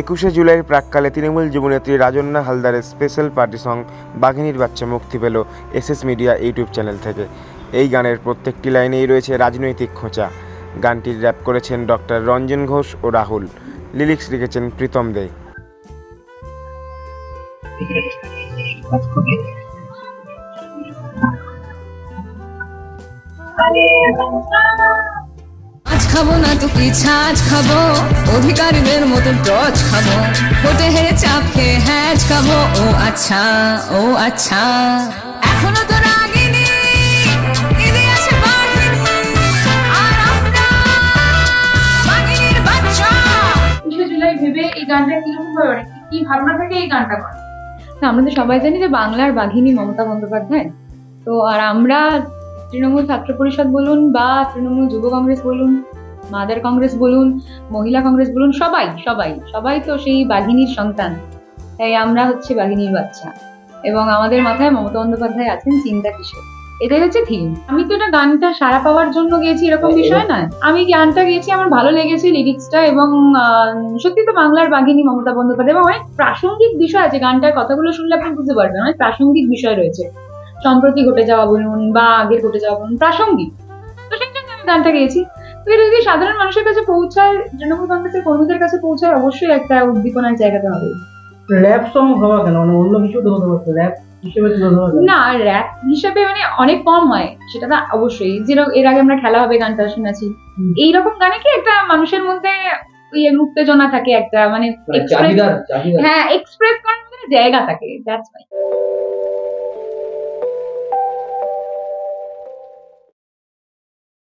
একুশে জুলাইয়ের প্রাককালে তৃণমূল যুবনেত্রী রাজন্না হালদারের স্পেশাল পার্টি সং বাঘিনীর বাচ্চা মুক্তি পেল এসএস মিডিয়া ইউটিউব চ্যানেল থেকে। এই গানের প্রত্যেকটি লাইনেই রয়েছে রাজনৈতিক খোঁচা। গানটির র্যাপ করেছেন ডক্টর রঞ্জন ঘোষ ও রাহুল। লিরিক্স লিখেছেন প্রীতম দে। আজ খাব না তো কি ছাজ খাব। অধিকারীদের মতো টচ খাব। ভোটে হেরে চাপ খেয়ে হ্যাচ খাব। ও আচ্ছা ও আচ্ছা। ভেবে এই গানটা কীরকম ভাবে মানে কি ভাবনা থেকে এই গানটা করে? আমরা তো সবাই জানি যে বাংলার বাঘিনী মমতা বন্দ্যোপাধ্যায়। তো আর আমরা তৃণমূল ছাত্র পরিষদ বলুন বা তৃণমূল যুব কংগ্রেস বলুন, মাদার কংগ্রেস বলুন, মহিলা কংগ্রেস বলুন, সবাই সবাই সবাই তো সেই বাঘিনীর সন্তান। তাই আমরা হচ্ছে বাঘিনীর বাচ্চা। এবং আমাদের মাথায় মমতা বন্দ্যোপাধ্যায় আছেন চিন্তা কিসের এটাই হচ্ছে থিম আমি তো এটা গানটা সারা পাওয়ার জন্য গেয়েছি এরকম বিষয় নয়। আমি গানটা গেয়েছি আমার ভালো লেগেছে লিরিক্সটা এবং সত্যি তো বাংলার বাঘিনী মমতা বন্দ্যোপাধ্যায় এবং অনেক প্রাসঙ্গিক বিষয় আছে গানটার কথাগুলো শুনলে আপনি বুঝতে পারবেন অনেক প্রাসঙ্গিক বিষয় রয়েছে। সম্প্রতি ঘটে যাওয়া বলুন বা আগের ঘটে যাওয়া বলুন প্রাসঙ্গিক। তো সেই জন্য আমি গানটা গেয়েছি। তো এটা যদি সাধারণ মানুষের কাছে পৌঁছায় তৃণমূল কংগ্রেসের কর্মীদের কাছে পৌঁছায় অবশ্যই একটা উদ্দীপনার জায়গাতে হবে র্যাপ সং হওয়া কেন? মানে অন্য কিছু তো হতে পারতো র্যাপ হিসেবে না র্যাপ হিসাবে মানে অনেক কম হয় সেটা তো অবশ্যই। যেরকম এর আগে আমরা খেলা হবে গানটা শুনেছি। এইরকম গানে কি একটা মানুষের মধ্যে ইয়ে উত্তেজনা থাকে একটা মানে মানে হ্যাঁ এক্সপ্রেস করার জায়গা থাকে দ্যাটস ওয়াই